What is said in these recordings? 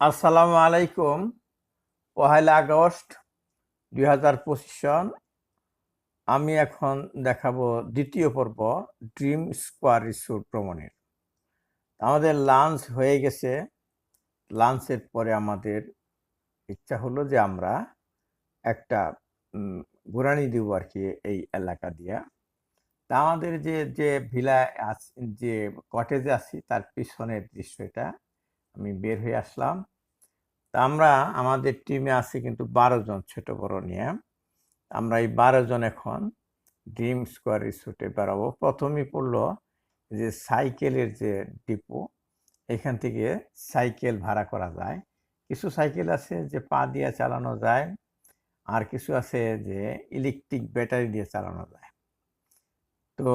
আসসালামু আলাইকুম। পহেলা আগস্ট দুই হাজার পঁচিশ সন আমি এখন দেখাবো দ্বিতীয় পর্ব ড্রিম স্কোয়ার রিসোর্ট ভ্রমণের। আমাদের লাঞ্চ হয়ে গেছে। লাঞ্চের পরে আমাদের ইচ্ছা হলো যে আমরা একটা ঘোরানি দিব আর কি এই এলাকা দিয়া। তা আমাদের যে যে ভিলা আছে, যে কটেজে আছি তার পিছনের দৃশ্য এটা। আমি বের হয়ে আসলাম। তা আমরা, আমাদের টিমে আছি কিন্তু বারো জন ছোট বড় নিয়ে। আমরা এই বারো জন এখন ড্রিম স্কোয়ার রিসোর্টে বেড়াবো। প্রথমেই পড়ল যে সাইকেলের যে ডিপো এখান থেকে সাইকেল ভাড়া করা যায়। কিছু সাইকেল আছে যে পা দিয়ে চালানো যায়, আর কিছু আছে যে ইলেকট্রিক ব্যাটারি দিয়ে চালানো যায়। তো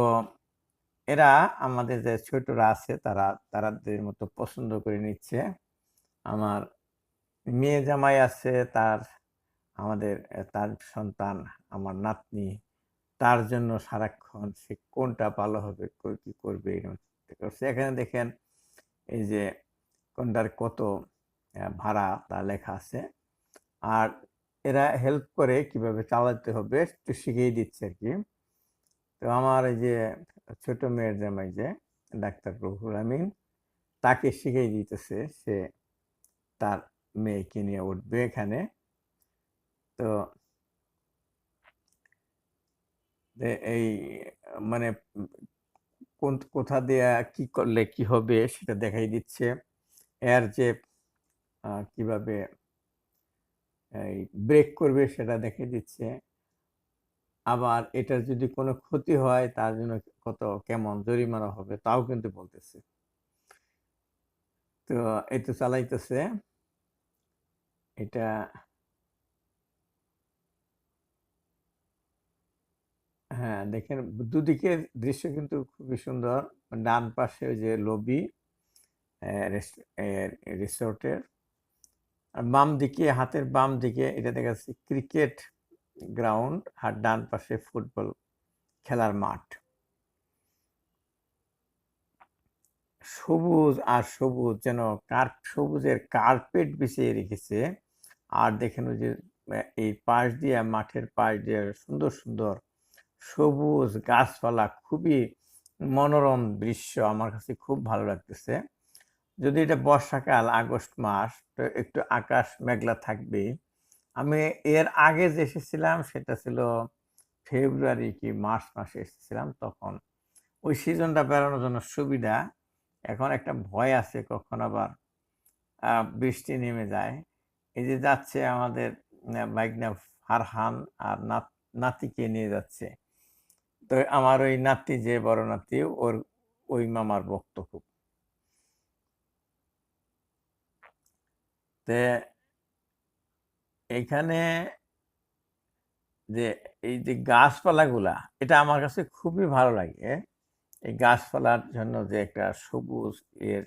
এরা আমাদের যে ছোটরা আছে, তারা, তারাদের মতো পছন্দ করে নিচ্ছে। আমার মেয়ে জামাই আছে, তার, আমাদের তার সন্তান, আমার নাতনি, তার জন্য সারাক্ষণ সে কোনটা ভালো হবে কো- করবে এখানে দেখেন, এই যে কোনটার কত ভাড়া, তা লেখা আছে। আর এরা হেল্প করে কীভাবে চালাতে হবে, একটু শিখিয়ে দিচ্ছে আর কি। তো আমার এই যে ছোট মেয়ের জামাই যে, ডাক্তার রুহুল আমিন, তাকে শিখিয়ে দিতেছে সে তার মেয়েকে নিয়ে উঠবে এখানে। তো এই মানে কোন, কোথা দেয়া কি করলে কি হবে সেটা দেখাই দিচ্ছে। এর যে কীভাবে এই ব্রেক করবে সেটা দেখিয়ে দিচ্ছে। আবার এটার যদি কোনো ক্ষতি হয়, তার জন্য কত কেমন জরিমানা হবে, তাও কিন্তু বলতেছে। তো তো চালাইতেছে। এটা হ্যাঁ দেখেন দুদিকের দৃশ্য কিন্তু খুবই সুন্দর। ডান পাশে যে লবি রিসোর্টের বাম দিকে, হাতের বাম দিকে, এটা দেখা যাচ্ছে ক্রিকেট গ্রাউন্ড আর ডান পাশে ফুটবল খেলার মাঠ। সবুজ আর সবুজ যেন কার, সবুজের কার্পেট বিছিয়ে রেখেছে। আর দেখেন যে এই পাশ দিয়ে, মাঠের পাশ দিয়ে সুন্দর সুন্দর সবুজ গাছপালা, খুবই মনোরম দৃশ্য আমার কাছে খুব ভালো লাগতেছে। যদি এটা বর্ষাকাল, আগস্ট মাস, তো একটু আকাশ মেঘলা থাকবে আমি এর আগে যে এসেছিলাম সেটা ছিল ফেব্রুয়ারি কি মার্চ মাসে এসেছিলাম তখন। ওই সিজনটা বেড়ানোর জন্য সুবিধা। এখন একটা ভয় আছে কখন আবার বৃষ্টি নেমে যায়। এই যে যাচ্ছে আমাদের বাইকনা ফারহান আর নাত, নাতিকে নিয়ে যাচ্ছে। তো আমার ওই নাতি যে বড় নাতি, ওর, ওই মামার ভক্ত খুব। তে এখানে যে এই যে গাছপালাগুলা, এটা আমার কাছে খুবই ভালো লাগে। এই গাছপালার জন্য যে একটা সবুজ এর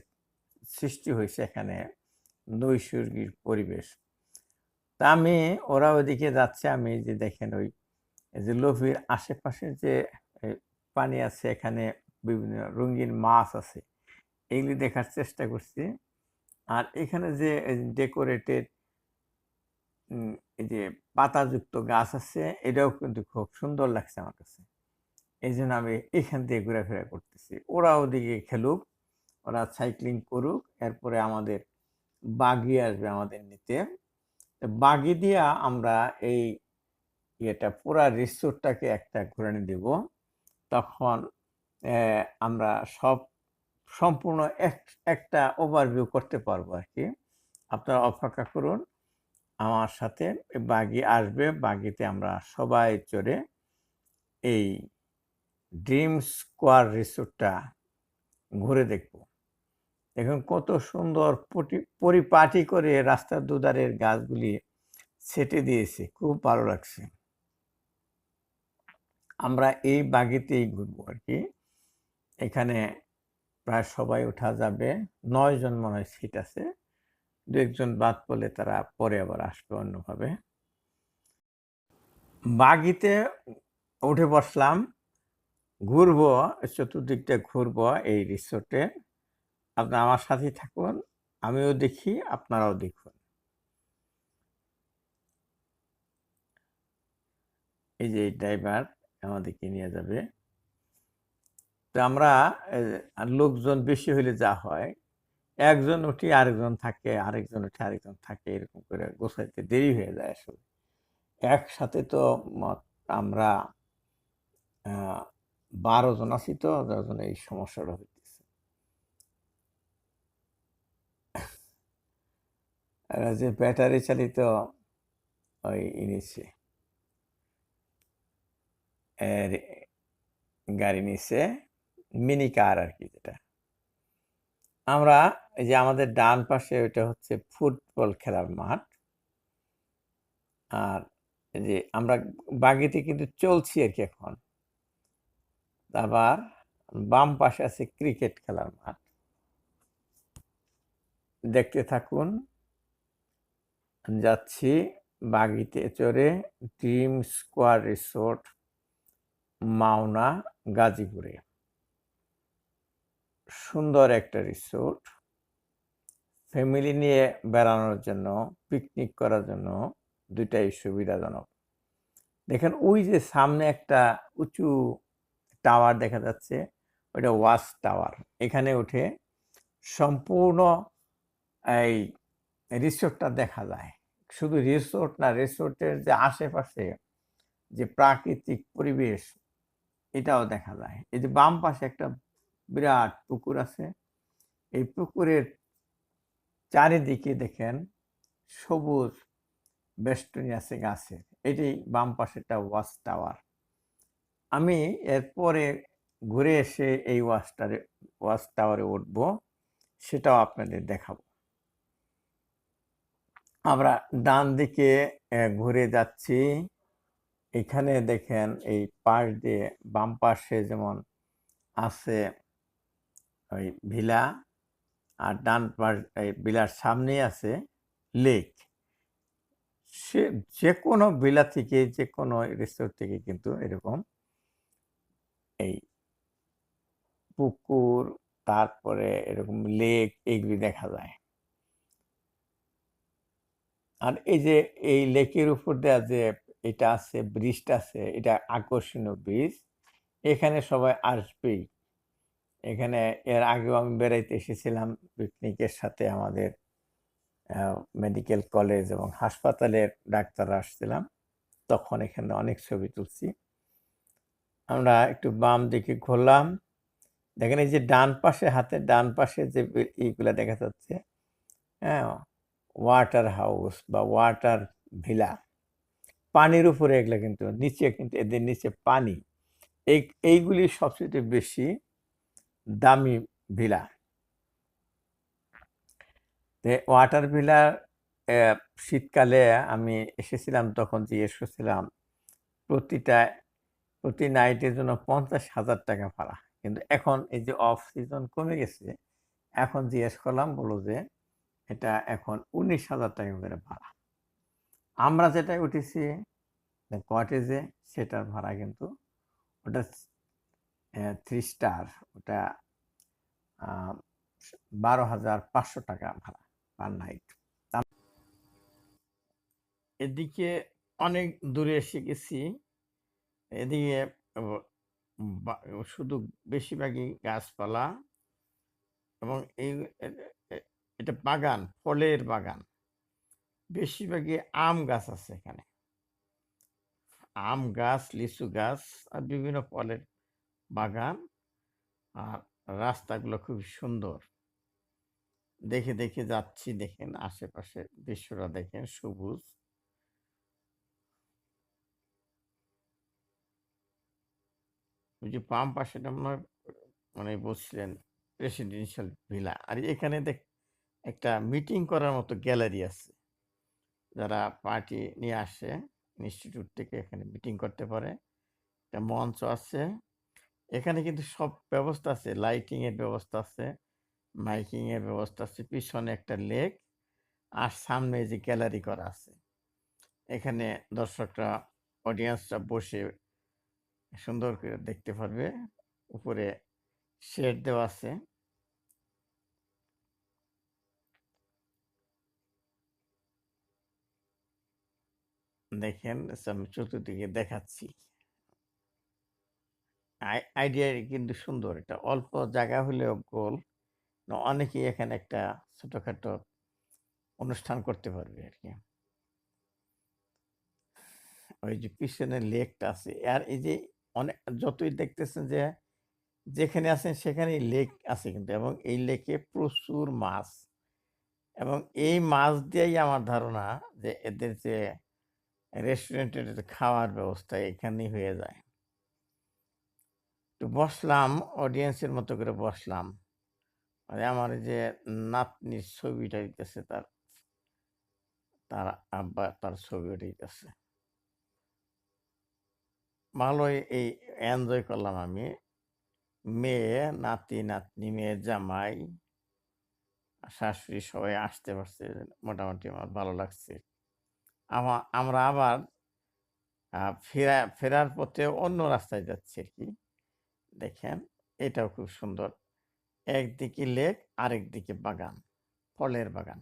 সৃষ্টি হয়েছে এখানে, নৈসর্গিক পরিবেশ। তা আমি, ওরা ওইদিকে যাচ্ছে, আমি যে দেখেন ওই যে লোভির আশেপাশে যে পানি আছে, এখানে বিভিন্ন রঙিন মাছ আছে। এগুলি দেখার চেষ্টা করছি। আর এখানে যে ডেকোরেটেড এই যে পাতাযুক্ত গাছ আছে, এটাও কিন্তু খুব সুন্দর লাগছে আমার কাছে। এই জন্য আমি এখান দিয়ে ঘোরাফেরা করতেছি। ওরা ওদিকে খেলুক, ওরা সাইক্লিং করুক, এরপরে আমাদের বাগি আসবে আমাদের নিতে। বাগি দিয়া আমরা এই ইয়েটা, পুরা রিসোর্টটাকে একটা ঘুরানি দেব। তখন আমরা সব সম্পূর্ণ এক- একটা ওভারভিউ করতে পারব আর কি। আপনারা অপেক্ষা করুন। আমার সাথে বাগি আসবে। বাগিতে আমরা সবাই চড়ে এই ড্রিম স্কোয়ার রিসোর্টটা ঘুরে দেখব। দেখুন কত সুন্দর পটি- পরিপাটি করে রাস্তার দুধারের গাছগুলি ছেটে দিয়েছে। খুব ভালো লাগছে। আমরা এই বাগিতেই ঘুরবো আর কি। এখানে প্রায় সবাই ওঠা যাবে। নয় জন মনে হয় সিট আছে। দু একজন বাদ পড়লে তারা পরে আবার আসবে অন্যভাবে। বাগিতে উঠে বসলাম। ঘুরবো, চতুর্দিকটা ঘুরবো এই রিসোর্টে। আপনি আমার সাথেই থাকুন, আমিও দেখি, আপনারাও দেখুন। এই যে ড্রাইভার আমাদেরকে নিয়ে যাবে। তো আমরা লোকজন বেশি হলে যা হয় একজন উঠি আরেকজন থাকে, আরেকজন উঠে আরেকজন থাকে, এরকম করে গোছাইতে দেরি হয়ে যায় আসলে। একসাথে তো আমরা বারো জন আছি তো, যার জন্য এই সমস্যাটা হইতেছে। যে ব্যাটারি চালিত ওই এর গাড়ি নিচ্ছে মিনি কার আর কি যেটা। আমরা এই যে আমাদের ডান পাশে ওইটা হচ্ছে ফুটবল খেলার মাঠ। আর এই যে আমরা বাগিতে কিন্তু চলছি আর কি এখন। আবার বাম পাশে আছে ক্রিকেট খেলার মাঠ। দেখতে থাকুন, যাচ্ছি বাগিতে চড়ে ড্রিম স্কোয়ার রিসোর্ট মাওনা গাজীপুরে। সুন্দর একটা রিসোর্ট ফ্যামিলি নিয়ে বেড়ানোর জন্য পিকনিক করার জন্য দুইটাই সুবিধাজনক। দেখেন ওই যে সামনে একটা উঁচু টাওয়ার দেখা যাচ্ছে, ওইটা ওয়াচ টাওয়ার এখানে উঠে সম্পূর্ণ এই রিসোর্টটা দেখা যায়। শুধু রিসোর্ট না রিসোর্টের যে আশেপাশে যে প্রাকৃতিক পরিবেশ, এটাও দেখা যায়। এই যে বাম পাশে একটা বিরাট পুকুর আছে। এই পুকুরের চারিদিকে দেখেন সবুজ বেষ্টনী আছে গাছের। এটি বাম পাশেটা ওয়াচ টাওয়ার। আমি এরপরে ঘুরে এসে এই ওয়াচটারে ওয়াচ টাওয়ারে উঠবো, সেটাও আপনাদের দেখাবো। আমরা ডান দিকে ঘুরে যাচ্ছি। এখানে দেখেন এই পাশ দিয়ে বাম পাশে যেমন আছে ওই ভিলা আর ডান পাশ ভিলার সামনেই আছে লেক। সে যে কোনো ভিলা থেকে যে কোনো রিসোর্ট থেকে কিন্তু এরকম এই পুকুর, তারপরে এরকম লেক এইগুলি দেখা যায়। আর এই যে এই লেকের উপর দেওয়া যে এটা আছে, ব্রিজটা আছে, এটা আকর্ষণীয় ব্রিজ, এখানে সবাই আসবেই। এখানে এর আগেও আমি বেড়াইতে এসেছিলাম পিকনিকের সাথে আমাদের মেডিকেল কলেজ এবং হাসপাতালের ডাক্তাররা আসছিলাম। তখন এখানে অনেক ছবি তুলছি। আমরা একটু বাম দিকে ঘুরলাম। দেখেন এই যে ডান পাশে হাতে ডান পাশে যে ইগুলা দেখা যাচ্ছে হ্যাঁ ওয়াটার হাউস বা ওয়াটার ভিলা পানির উপরে এগুলো কিন্তু, নিচে কিন্তু এদের নিচে পানি। এই, এইগুলি সবচেয়ে বেশি দামি ভিলা। ওয়াটার ভিলা আহ, শীতকালে আমি এসেছিলাম তখন জিজ্ঞেস করছিলাম প্রতিটা প্রতি নাইটের জন্য পঞ্চাশ হাজার টাকা ভাড়া। কিন্তু এখন এই যে অফ সিজন কমে গেছে এখন জিজ্ঞেস করলাম বলো যে এটা এখন উনিশ হাজার টাকা করে ভাড়া। আমরা যেটা উঠেছি কটেজে সেটার ভাড়া কিন্তু ওটা থ্রি স্টার ওটা বারো হাজার পাঁচশো টাকা ভাড়া পার নাইট এদিকে অনেক দূরে এসে গেছি। এদিকে শুধু বেশিরভাগই গাছপালা এবং এই এটা বাগান, ফলের বাগান। বেশিরভাগই আম গাছ আছে এখানে। আম গাছ, লিচু গাছ আর বিভিন্ন ফলের বাগান আর রাস্তাগুলো খুব সুন্দর। দেখে দেখে যাচ্ছি, দেখেন আশেপাশে দৃশ্যটা দেখেন সবুজ। ওই যে পাশেটা মনে হয় মানে বলছিলেন প্রেসিডেন্সিয়াল ভিলা আর এখানে দেখ, একটা মিটিং করার মতো গ্যালারি আছে। যারা পার্টি নিয়ে আসে ইনস্টিটিউট থেকে এখানে মিটিং করতে পারে। একটা মঞ্চ আছে। এখানে কিন্তু সব ব্যবস্থা আছে। লাইটিংয়ের ব্যবস্থা আছে মাইকিংয়ের ব্যবস্থা আছে, পিছনে একটা লেক আর সামনে যে গ্যালারি করা আছে। এখানে দর্শকরা অডিয়েন্সটা বসে সুন্দর করে দেখতে পারবে। উপরে শেড দেওয়া আছে। দেখেন, আমি চতুর্দিকে দেখাচ্ছি। আইডিয়া কিন্তু সুন্দর। এটা অল্প জায়গা হলেও গোল। অনেকেই এখানে একটা ছোটখাটো অনুষ্ঠান করতে পারবে আর কি। ওই যে পিছনে লেকটা আছে। আর এই যে অনেক, যতই দেখতেছেন যে যেখানে আছেন সেখানেই লেক আছে কিন্তু। এবং এই লেকে প্রচুর মাছ। এবং এই মাছ দিয়েই আমার ধারণা যে এদের যে রেস্টুরেন্টের খাওয়ার ব্যবস্থা এখানেই হয়ে যায়। তো বসলাম অডিয়েন্সের মতো করে বসলাম। মানে আমার যে নাতনির ছবিটা দিতেছে তার তার আব্বা তার ছবি দিতেছে। ভালোই এই এনজয় করলাম আমি। মেয়ে, নাতি, নাতনি, মেয়ে, জামাই, শাশুড়ি সবাই আসতে পারছে, মোটামুটি আমার ভালো লাগছে। আমার আমরা আবার ফেরা, ফেরার পথে অন্য রাস্তায় যাচ্ছি আর কি। দেখেন, এটাও খুব সুন্দর। একদিকে লেক আরেক দিকে বাগান, ফলের বাগান।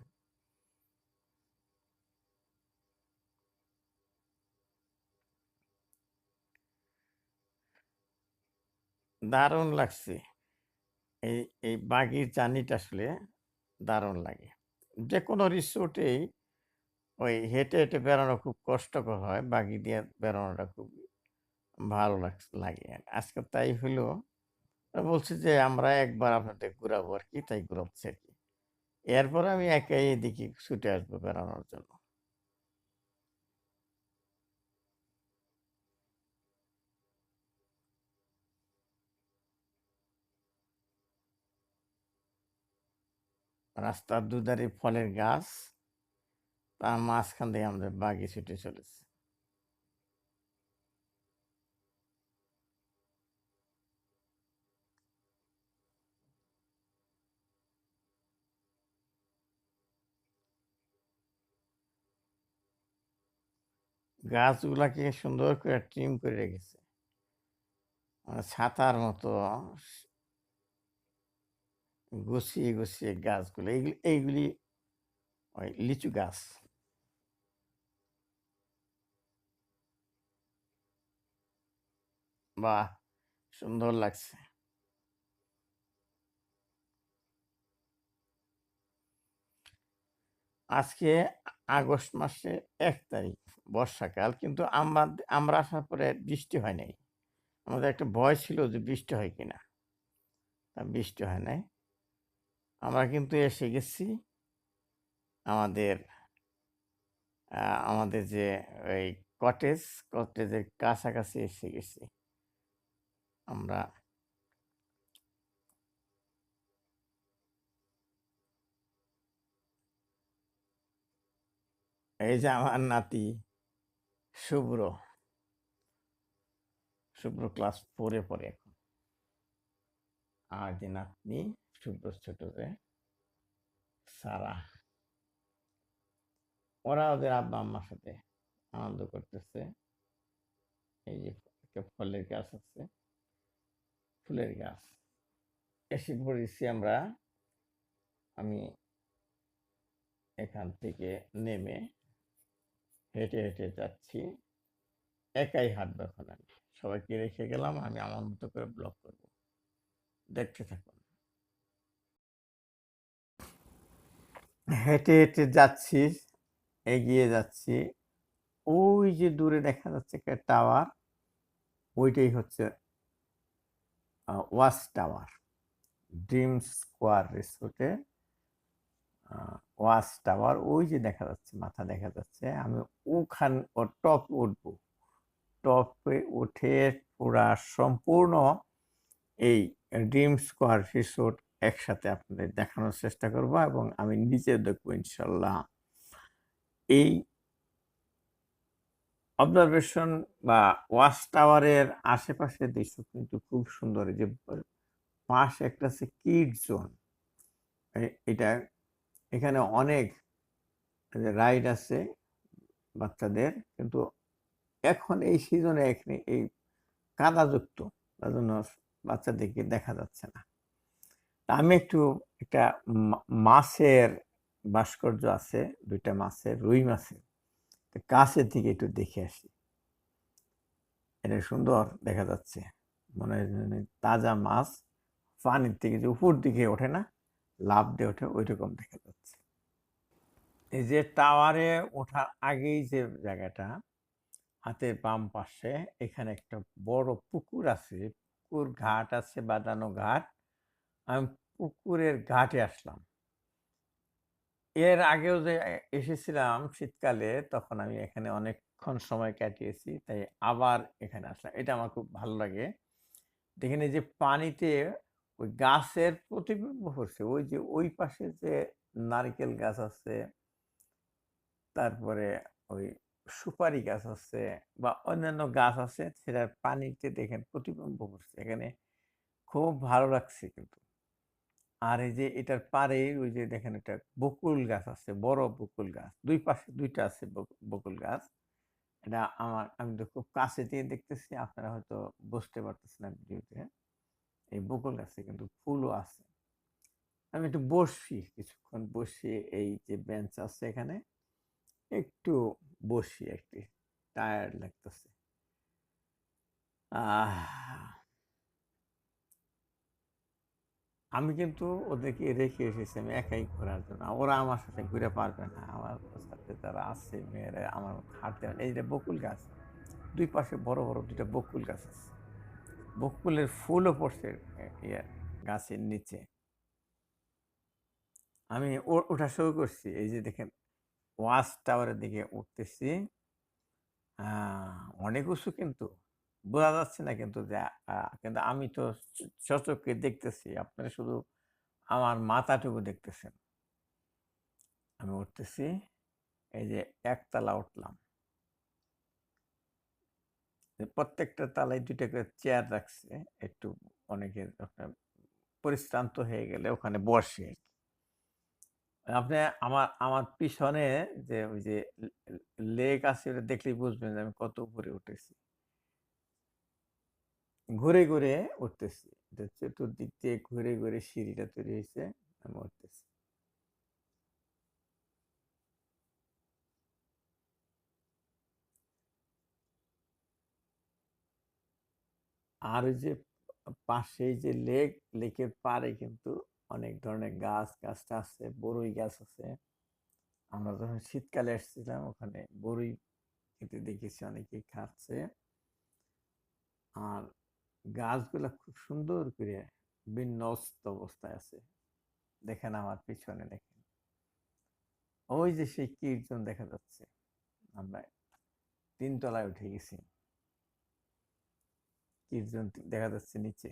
দারুণ লাগছে। এই এই বাগির জার্নিটা আসলে দারুণ লাগে। যে কোনো রিসোর্টেই ওই হেঁটে হেঁটে বেড়ানো খুব কষ্টকর হয়, বাগি দিয়ে বেড়ানোটা খুব ভালো লাগে আজকে তাই হলো বলছি যে আমরা একবার আপনাদের ঘুরাবো আর কি, তাই ঘুরাচ্ছি আর কি। এরপর আমি একাই এদিকে ছুটে আসব বেড়ানোর জন্য। রাস্তার দুধারে ফলের গাছ, তার মাঝখান দিয়ে আমাদের বাগি ছুটে চলেছে। গাছগুলাকে সুন্দর করে ট্রিম করে রেখেছে। মানে ছাতার মতো গুছিয়ে গুছিয়ে গাছগুলো, এইগুলি এইগুলি ওই লিচু গাছ। বাহ! সুন্দর লাগছে। আজকে আগস্ট মাসে এক তারিখ। বর্ষাকাল, কিন্তু আমরা আমরা আসার পরে বৃষ্টি হয় নাই। আমাদের একটা ভয় ছিল যে বৃষ্টি হয় কিনা। তা বৃষ্টি হয় নাই। আমরা কিন্তু এসে গেছি। আমাদের আমাদের যে ওই কটেজ কটেজের কাছাকাছি এসে গেছি। আমরা এই যে আমার নাতি শুভ্র। শুভ্র ক্লাস ফোরে পড়ে এখন। আর যে নাতনি শুভ্র ছোট যে, সারা। ওরা ওদের আব্বা আম্মার সাথে আনন্দ করতেছে। এই যে ফলের গাছ আছে, ফুলের গাছ। এসে পড়েছি আমরা, আমি এখান থেকে নেমে হেঁটে হেঁটে যাচ্ছি। একাই হাঁটবো এখন আমি সবাইকে রেখে গেলাম, আমি আমার মতো করে ব্লগ করব। দেখতে থাকুন। হেঁটে হেঁটে যাচ্ছি, এগিয়ে যাচ্ছি। ওই যে দূরে দেখা যাচ্ছে একটা টাওয়ার ওইটাই হচ্ছে ওয়াচ টাওয়ার ড্রিম স্কোয়ার রিসোর্টে ওয়াচ টাওয়ার, ওই যে দেখা যাচ্ছে, মাথা দেখা যাচ্ছে, আমি ওখান, ও টপ উঠবো। টপে উঠে পুরা সম্পূর্ণ এই ড্রিম স্কোয়ার রিসোর্ট একসাথে আপনাদের দেখানোর চেষ্টা করব এবং আমি নিজে দেখব ইনশাল্লাহ। এই অবজারভেশন বা ওয়াচ টাওয়ারের আশেপাশের দৃশ্য কিন্তু খুব সুন্দর যে পাশে একটা আছে কিড জোন এটা এখানে অনেক রাইড আছে বাচ্চাদের, কিন্তু এখন এই সিজনে এখানে এই কাদাযুক্ত তার জন্য বাচ্চাদেরকে দেখা যাচ্ছে না। আমি একটু একটা মাছের ভাস্কর্য আছে, দুইটা মাছের, রুই মাছের। কাছের দিকে একটু দেখে আসি। এটা সুন্দর দেখা যাচ্ছে। মনে হয় তাজা মাছ, পানির থেকে যে উপর দিকে ওঠে না লাভ দিয়ে ওঠে ওই রকম দেখা যাচ্ছে। এই যে টাওয়ারে ওঠার আগেই যে জায়গাটা, হাতের বাম পাশে, এখানে একটা বড় পুকুর আছে। পুকুর ঘাট আছে, বাঁধানো ঘাট। আমি পুকুরের ঘাটে আসলাম। এর আগেও যে এসেছিলাম শীতকালে, তখন আমি এখানে অনেকক্ষণ সময় কাটিয়েছি, তাই আবার এখানে আসলাম। এটা আমার খুব ভালো লাগে। এই যে পানিতে ওই গাছের প্রতিবিম্ব পড়ছে ওই যে ওই পাশে যে নারকেল গাছ আছে, তারপরে ওই সুপারি গাছ আছে বা অন্যান্য গাছ আছে, সেটার পানিতে দেখেন প্রতিবিম্ব পড়ছে এখানে খুব ভালো লাগছে কিন্তু। আর এই যে এটার পারে ওই যে দেখেন একটা বকুল গাছ আছে, বড় বকুল গাছ। দুই পাশে দুইটা আছে বক- বকুল গাছ। এটা আমার, আমি তো খুব কাছে দিয়ে দেখতেছি, আপনারা হয়তো বুঝতে পারতেছেন ভিডিওতে। এই বকুল গাছে কিন্তু ফুলও আছে। আমি একটু বসি কিছুক্ষণ, বসে এই যে বেঞ্চ আছে এখানে, একটু বসি একটু টায়ার্ড লাগতেছে। আমি কিন্তু ওদেরকে রেখে এসেছি, আমি একাই ঘোরার জন্য। ওরা আমার সাথে ঘুরে পারবে না, আমার সাথে যারা আছে, মেয়েরা, আমার হাঁটতে এই যে বকুল গাছ, দুই পাশে বড় বড় দুইটা বকুল গাছ আছে। বকুলের ফুলও পড়ছে ইয়ে গাছের নিচে। আমি ওঠা শুরু করছি, এই যে দেখেন ওয়াশ টাওয়ারের দিকে উঠতেছি। অনেক উঁচু কিন্তু, বোঝা যাচ্ছে না কিন্তু যে কিন্তু আমি তো চোখে দেখতেছি, আপনারা শুধু আমার মাথাটুকু দেখতেছেন। আমি উঠতেছি, এই যে একতলা উঠলাম। প্রত্যেকটা তালায় দুইটা করে চেয়ার রাখছে। একটু অনেকে পরিশ্রান্ত হয়ে গেলে ওখানে বসে। আপনি আমার আমার পিছনে যে ওই যে লেক আছে, ওটা দেখলেই বুঝবেন যে আমি কত উপরে উঠেছি। ঘুরে ঘুরে উঠতেছি। চতুর্দিক দিয়ে ঘুরে ঘুরে সিঁড়িটা তৈরি হয়েছে, আমি উঠতেছি। আর ওই যে পাশেই যে লেক, লেকের পাড়ে কিন্তু অনেক ধরনের গাছ গাছ আছে বড়ই গাছ আছে। আমরা যখন শীতকালে এসেছিলাম, ওখানে বড়ই খেতে দেখেছি, অনেকেই খাচ্ছে। আর গাছগুলা খুব সুন্দর করে বিন্যস্ত অবস্থায় আছে। দেখেন আমার পিছনে, দেখেন। ওই যে সেই কীর্তন দেখা যাচ্ছে। আমরা তিনতলায় উঠে গেছি। কীর্তন দেখা যাচ্ছে নিচে।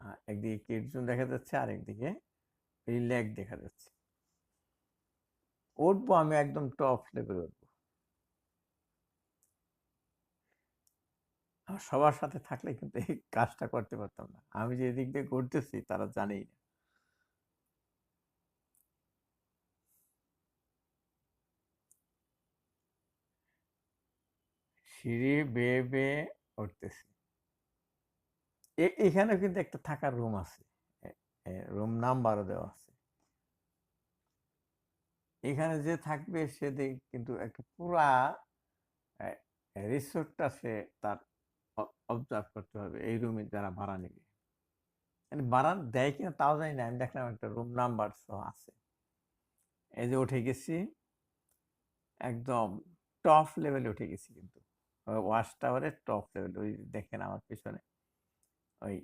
আর একদিকে কীর্তন দেখা যাচ্ছে আর একদিকে লেক দেখা যাচ্ছে। উঠবো আমি একদম টপ লেভেল উঠবো। আর সবার সাথে থাকলে কিন্তু এই কাজটা করতে পারতাম না। আমি যে এদিক দিয়ে ঘুরতেছি, তারা জানেই না। সিঁড়ি বেয়ে বেয়ে উঠতেছি। এখানে কিন্তু একটা থাকার রুম আছে। রুম নাম্বারও দেওয়া আছে। এখানে যে থাকবে সে কিন্তু একটা পুরা রিসোর্টটা সে তার অবজার্ভ করতে হবে, এই রুমে যারা ভাড়া নেবে। মানে ভাড়া দেয় কিনা তাও জানি না, আমি দেখলাম একটা রুম নাম্বার সহ আছে। এই যে উঠে গেছি, একদম টপ লেভেলে উঠে গেছি কিন্তু। ওয়াশ টাওয়ারের টপ লেভেল ওই দেখেন আমার পিছনে। ওই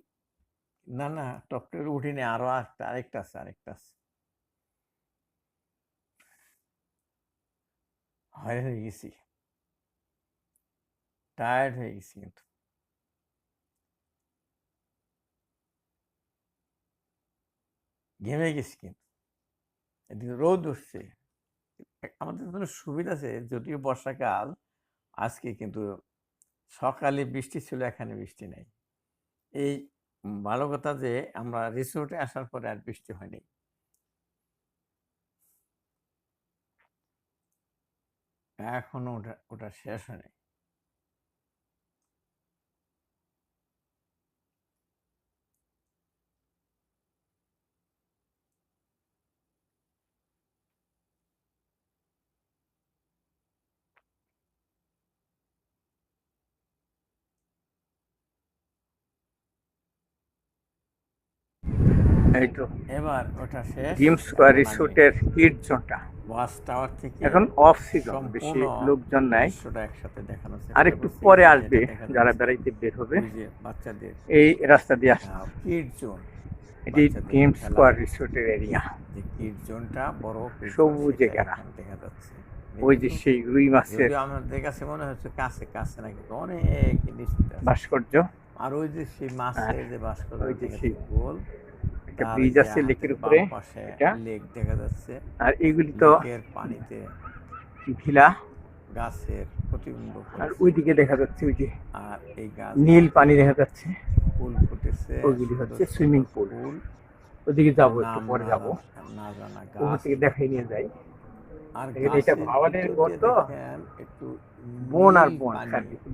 না না টপ লেভেল উঠিনি আরও একটা আরেকটা আছে আরেকটা আছে। হয়ে হয়ে গেছি। টায়ার্ড হয়ে গেছি কিন্তু। ঘেমে গেছি কিন্তু। এদিকে রোদ উঠছে। আমাদের জন্য সুবিধা আছে? যদিও বর্ষাকাল, আজকে কিন্তু সকালে বৃষ্টি ছিল, এখানে বৃষ্টি নেই। এই ভালো কথা যে, আমরা রিসোর্টে আসার পরে আর বৃষ্টি হয়নি। এখনও ওটা ওটা শেষ হয়নি। এই তো। এবার ওটা শেষ। ড্রিম স্কোয়ার রিসোর্টের কিড জোনটা ওয়াচ টাওয়ার থেকে এখন অফ সিজন বেশি লোকজন নাই। একসাথে দেখানো আর একটু পরে আসবে যারা বেড়াইতে বের হবে। বাচ্চাদের এই রাস্তা দিয়ে আসবে। কিড জোন এটি ড্রিম স্কোয়ার রিসোর্টের এরিয়া যে কিড জোনটা বড় সবুজে ঘেরা। দেখা যাচ্ছে। ওই যে সেই রুই মাছের আমাদের কাছে মনে হচ্ছে কাছে কাছে না কিন্তু অনেক ভাস্কর্য। আর ওই যে সেই মাছের যে ভাস্কর্য ওই যে সেই গোল। একটা ব্রিজ আছে লেকের উপরে এটা। লেক দেখা যাচ্ছে। আর এগুলি তো পানিতে ভিলা। গাছের প্রতিবিম্ব আর ওইদিকে দেখা যাচ্ছে ওই যে আর এই গাছ নীল পানি দেখা যাচ্ছে। ফুল ফুটেছে ওইগুলি হচ্ছে সুন্দর pool। ওদিকে যাব একটু পরে যাব। না জানা ওখান গাছ থেকে দেখাই নিয়ে যাই। আর এটা ভাওয়ালের বন তো? একটু বন আর বন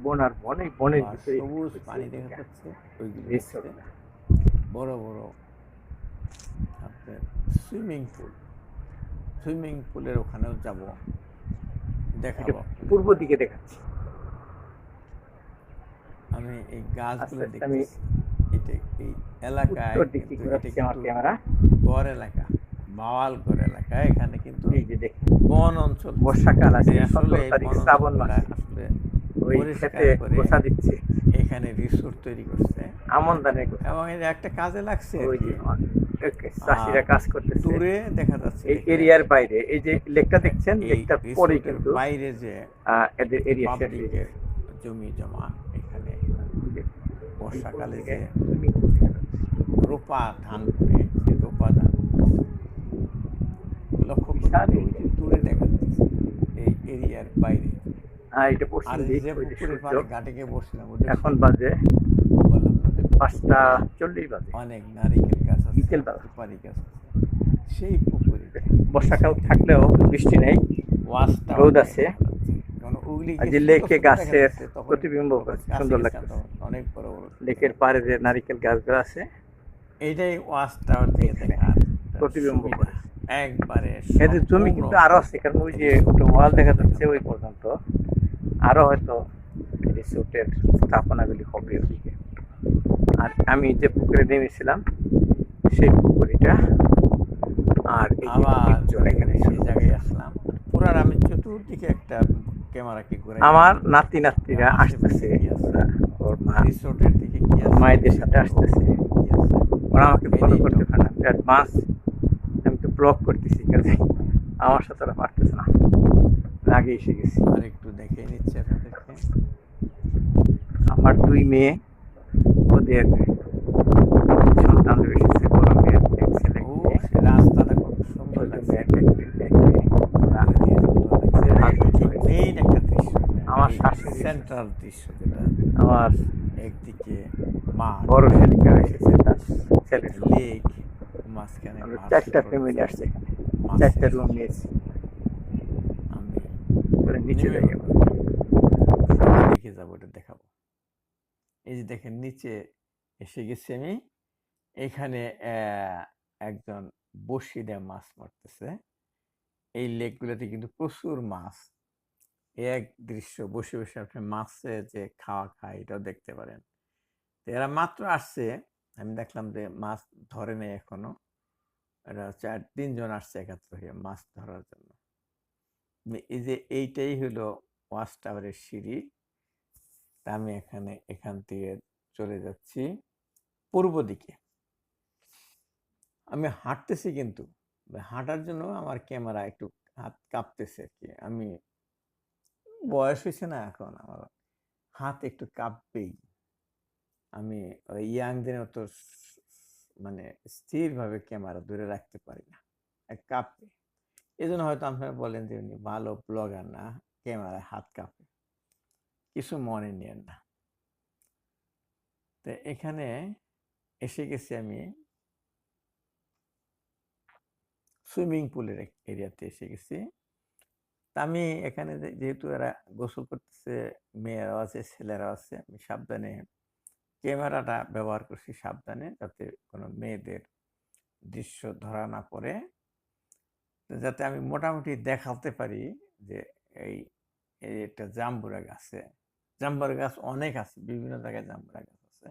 বন আর বন এই বনের ভিতরে সবুজ পানি দেখা যাচ্ছে ওইগুলো বড় বড় আপনার সুইমিং পুল সুইমিং পুলের ওখানেও যাব দেখাবো পূর্ব দিকে দেখাচ্ছি। আমি এই গাছগুলো দেখতেছি এটা এই এলাকায় গড় এলাকা বাওয়ালগড় এলাকা এখানে কিন্তু এই যে দেখেন বন অঞ্চল। বর্ষাকাল আছে আসলে শ্রাবণ মাস। আসলে ওই পরিষ্কার গোসা দিচ্ছে। এখানে রিসোর্ট তৈরি করছে। আমন গোসা। এবং এটা একটা কাজে লাগছে ওই যে ওকে, চাষিরা কাজ করতেছে। দূরে দেখা যাচ্ছে এই এরিয়ার বাইরে এই যে লেকটা দেখছেন লেকটার পরে কিন্তু বাইরে যে এদের এরিয়া শেষ পাবলিকের গেছে। জমি জমা এখানে বর্ষাকালে যে Swimming pool দেখা যাচ্ছে। রোপা ধান করে সেই রোপা ধান লক্ষ্য করুন, বিশাল দূরে দেখা যাচ্ছে এই এরিয়ার বাইরে। আর এটা পশ্চিম দিক ঘাটে গিয়ে এখন বাজে। বললাম পাঁচটা চল্লিশ বাজে। অনেক নারিকেল গাছ আছে বিকেলবেলা। সুপারি গাছ সেই পুকুরে। বর্ষাকাল থাকলেও বৃষ্টি নেই। রোদ আছে। যে লেকে গাছের প্রতিবিম্ব সুন্দর তখন, অনেক বড় বড় লেকের পাড়ে যে নারিকেল গাছগুলো আছে এইটাই ওয়াশ টাওয়ার থেকে দেখার প্রতিবিম্ব করে। একবারে এদের জমি কিন্তু আরও আছে কারণ ওই যে ওটা ওয়াল দেখা যাচ্ছে ওই পর্যন্ত। আরও হয়তো রিসোর্টের স্থাপনাগুলি হবে ওদিকে। আর আমি যে পুকুরে নেমেছিলাম সেই পুকুরিটা আর আবার নির্জন এখানে সেই জায়গায় আসলাম। পুরার আমি চতুর্দিকে একটা ক্যামেরাকে ঘুরে আমার নাতি নাতনিরা আসতেছে। কি? ওরা, মা রিসোর্টের দিকে কি মায়েদের সাথে আসতেছে। ওরা আমাকে ফলো করতে পারে না। অ্যাডভান্স আমি তো ব্লক করতেছি কাজে আমার সাথে ওরা পারতেছে না। আগে এসে গেছি। আর একটু দেখে নিচ্ছে আমার দুই মেয়ে ওদের সন্তানদের এসেছে বড় এক ছেলে রাস্তাটা কত সুন্দর লাগছে। আমার শাশুড়ি সেন্ট্রাল দৃশ্য যেটা। আমার একদিকে মাঠ বড় ছেলেটা এসেছে তার ছেলে লেক মাঝখানে চারটা ফ্যামিলি আসছে। চারটা রুম নিয়েছি। আমি নিচে যাব। দেখে যাব এটা দেখাবো। এই যে দেখেন নিচে এসে গেছি আমি। এখানে একজন বসি দিয়ে মাছ মারতেছে। এই লেকগুলোতে কিন্তু প্রচুর মাছ। এক দৃশ্য বসে বসে আপনি মাছে যে খাওয়া খায় এটাও দেখতে পারেন। তো এরা মাত্র আসছে। আমি দেখলাম যে মাছ ধরে নেই এখনও। এরা চার, তিনজন আসছে একাত্র হয়ে মাছ ধরার জন্য। এই যে এইটাই হলো ওয়াচ টাওয়ারের সিঁড়ি। তা আমি এখানে, এখান থেকে চলে যাচ্ছি পূর্ব দিকে। আমি হাঁটতেছি কিন্তু, হাঁটার জন্য আমার ক্যামেরা একটু হাত কাঁপতেছে আর কি আমি বয়স হয়েছে না এখন, আমার হাত একটু কাঁপবেই। আমি ওই ইয়াং দিনে অত মানে স্থিরভাবে ক্যামেরা ধরে রাখতে পারি না কাঁপবে। এই জন্য হয়তো আপনারা বলেন যে উনি ভালো ব্লগার না, ক্যামেরায় হাত কাঁপে। কিছু মনে নিয়েন না। তো এখানে এসে গেছি আমি সুইমিং পুলের এরিয়াতে এসে গেছি। তা আমি এখানে যেহেতু এরা গোসল করতেছে, মেয়েরাও আছে, ছেলেরাও আছে, আমি সাবধানে ক্যামেরাটা ব্যবহার করছি সাবধানে যাতে কোনো মেয়েদের দৃশ্য ধরা না পড়ে। যাতে আমি মোটামুটি দেখাতে পারি যে, এই এই একটা জাম্বুরা গাছে। জাম্বুরা গাছ অনেক আছে, বিভিন্ন জায়গায় জাম্বার গাছ আছে।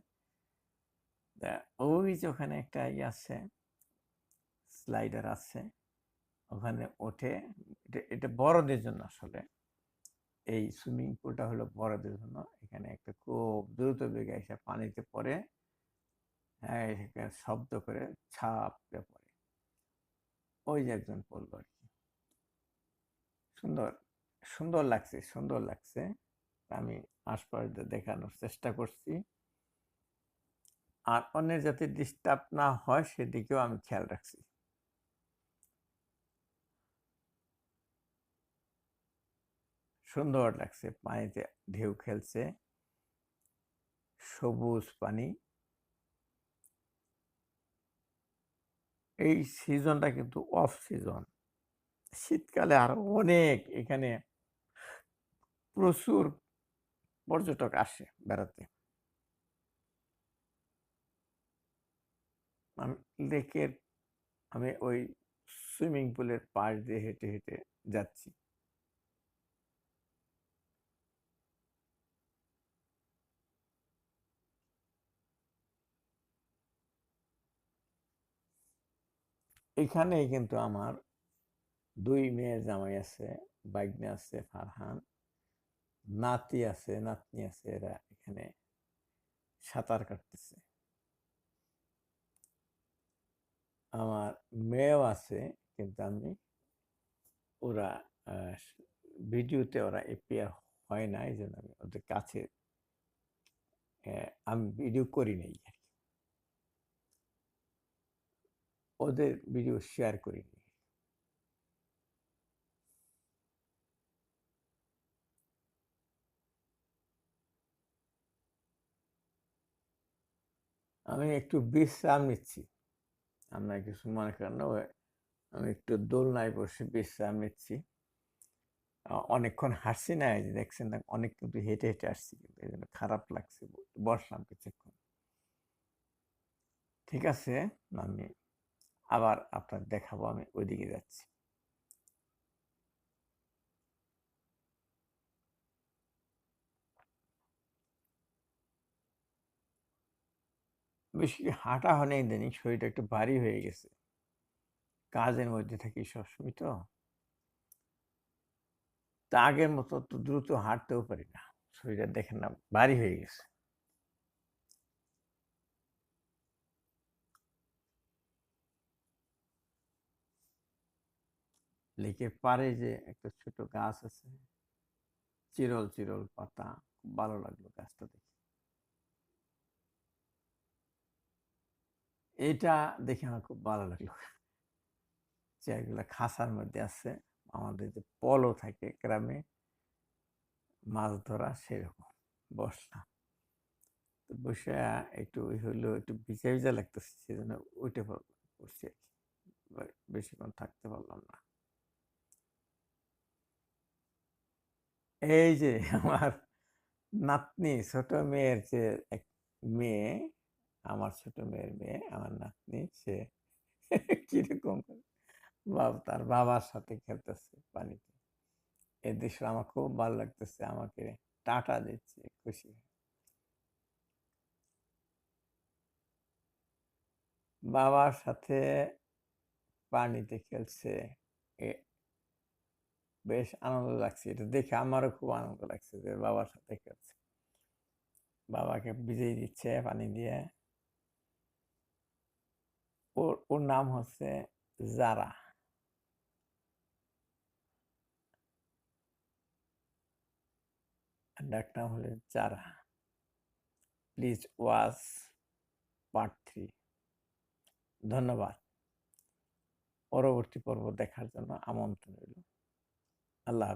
ওই যে ওখানে একটা ইয়ে আছে স্লাইডার আছে, ওখানে ওঠে। এটা এটা বড়দের জন্য আসলে। এই সুইমিং পুলটা হলো বড়দের জন্য। এখানে একটা খুব দ্রুত বেগে এসে পানিতে পড়ে হ্যাঁ শব্দ করে ছাপড়ে পড়ে। ওই যে একজন পড়ল আর কি। সুন্দর সুন্দর লাগছে সুন্দর লাগছে। আমি আশপাশ দেখানোর চেষ্টা করছি। আর অন্যের যাতে ডিস্টার্ব না হয়, সেদিকেও আমি খেয়াল রাখছি। সুন্দর লাগছে, পানিতে ঢেউ খেলছে। সবুজ পানি। এই সিজনটা কিন্তু অফ সিজন শীতকালে আরও অনেক এখানে প্রচুর পর্যটক আসে বেড়াতে। লেকের, আমি ওই সুইমিং পুলের পাশ দিয়ে হেঁটে হেঁটে যাচ্ছি। এখানেই কিন্তু আমার দুই মেয়ের জামাই আছে বাইকনে আছে, ফারহান। নাতি আছে নাতনি আছে এরা এখানে সাঁতার কাটতেছে আমার মেয়েও আছে কিন্তু আমি ওরা ভিডিওতে ওরা এপিয়ার হয় না এই জন্য আমি ওদের কাছে আহ, আমি ভিডিও করি নাই আর। ওদের ভিডিও শেয়ার করিনি আমি একটু বিশ্রাম নিচ্ছি। আমরা কিছু মনে করেন না আমি একটু দোলনায় বসে বিশ্রাম নিচ্ছি। অনেকক্ষণ হাসছি না, এই যে দেখছেন না, অনেক কিন্তু হেঁটে হেঁটে আসছি কিন্তু, এই জন্য খারাপ লাগছে, বসলাম কিছুক্ষণ। ঠিক আছে, আমি আবার আপনার দেখাবো, আমি ওইদিকে যাচ্ছি। বেশি হাঁটা হয়নি ইদানিং, শরীরটা একটু ভারী হয়ে গেছে। কাজের মধ্যে থাকি সবসময় তো। তা আগের মতো তো দ্রুত হাঁটতেও পারি না। শরীরটা দেখেন না, ভারী হয়ে গেছে। লেকের পাড়ে যে একটা ছোট গাছ আছে, চিরল চিরল পাতা ভালো লাগল গাছটা দেখে। এটা দেখে আমার খুব ভালো লাগল। চেয়ারগুলো খাসার মধ্যে আছে, আমাদের যে পলো থাকে গ্রামে, মাছ ধরা সেরকম বসলাম তো বসে একটু ওই হলো একটু ভিজা ভিজা লাগতেছে, সেজন্য পড়- পড়ছি আর কি। বেশিক্ষণ থাকতে পারলাম না। এই যে আমার নাতনি, ছোট মেয়ের যে এক মেয়ে আমার ছোট মেয়ের মেয়ে, আমার নাতনি, সে কীরকম করে বাবা, তার বাবার সাথে খেলতেছে পানিতে। এই দৃশ্য আমার খুব ভালো লাগতেছে, আমাকে টাটা দিচ্ছে, খুশি বাবার সাথে পানিতে খেলছে, এ- বেশ আনন্দ লাগছে, এটা দেখে আমারও খুব আনন্দ লাগছে যে বাবার সাথে খেলছে। বাবাকে ভিজিয়ে দিচ্ছে পানি দিয়ে। ওর ওর নাম হচ্ছে জারা। ডাক নাম হলো Zara. Please watch part three ধন্যবাদ। পরবর্তী পর্ব দেখার জন্য আমন্ত্রণ রইল। আল্লাহ।